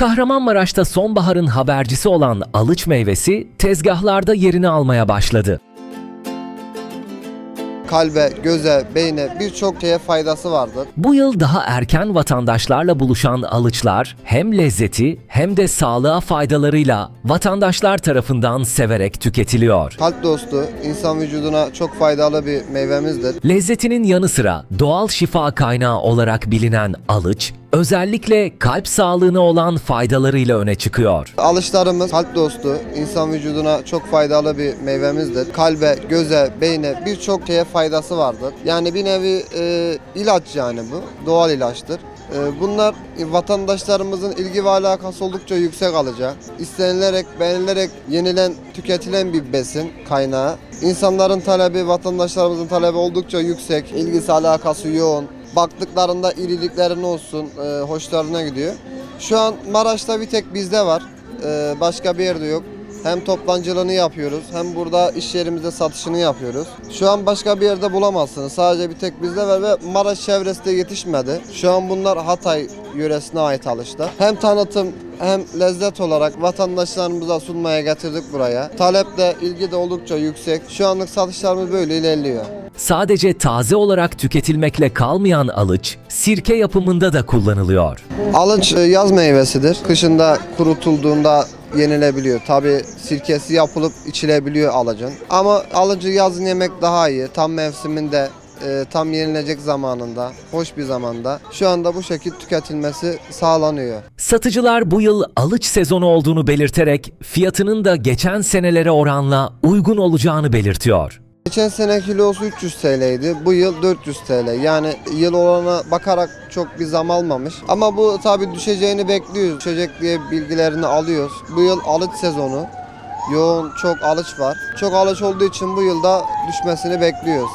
Kahramanmaraş'ta sonbaharın habercisi olan alıç meyvesi tezgahlarda yerini almaya başladı. kalbe, göze, beyne birçok şeye faydası vardır. Bu yıl daha erken vatandaşlarla buluşan alıçlar hem lezzeti hem de sağlığa faydalarıyla vatandaşlar tarafından severek tüketiliyor. Kalp dostu, insan vücuduna çok faydalı bir meyvemizdir. Lezzetinin yanı sıra doğal şifa kaynağı olarak bilinen alıç, özellikle kalp sağlığına olan faydalarıyla öne çıkıyor. Alışlarımız kalp dostu, insan vücuduna çok faydalı bir meyvemizdir. Kalbe, göze, beyne birçok şeye faydası vardır. Yani bir nevi e, ilaç yani bu, doğal ilaçtır. E, bunlar vatandaşlarımızın ilgi ve alakası oldukça yüksek alacak. İstenilerek, beğenilerek yenilen, tüketilen bir besin kaynağı. İnsanların talebi, vatandaşlarımızın talebi oldukça yüksek. İlgisi, alakası yoğun. Baktıklarında iriliklerin olsun, e, hoşlarına gidiyor. Şu an Maraş'ta bir tek bizde var. E, başka bir yerde yok. Hem toplancılığını yapıyoruz hem burada iş yerimizde satışını yapıyoruz. Şu an başka bir yerde bulamazsınız. Sadece bir tek bizde var ve Maraş çevresinde yetişmedi. Şu an bunlar Hatay yöresine ait alışlar. Hem tanıtım hem lezzet olarak vatandaşlarımıza sunmaya getirdik buraya. Talep de ilgi de oldukça yüksek. Şu anlık satışlarımız böyle ilerliyor. Sadece taze olarak tüketilmekle kalmayan alıç, sirke yapımında da kullanılıyor. Alınç e, yaz meyvesidir. Kışında kurutulduğunda yenilebiliyor. Tabi sirkesi yapılıp içilebiliyor alıcın. Ama alıcı yazın yemek daha iyi. Tam mevsiminde e, tam yenilecek zamanında, hoş bir zamanda. Şu anda bu şekilde tüketilmesi sağlanıyor. Satıcılar bu yıl alıç sezonu olduğunu belirterek fiyatının da geçen senelere oranla uygun olacağını belirtiyor. Geçen sene kilosu 300 TL'ydi. Bu yıl 400 TL. Yani yıl olana bakarak çok bir zam almamış. Ama bu tabi düşeceğini bekliyoruz. Düşecek diye bilgilerini alıyoruz. Bu yıl alıç sezonu. Yoğun çok alıç var. Çok alıç olduğu için bu yılda düşmesini bekliyoruz.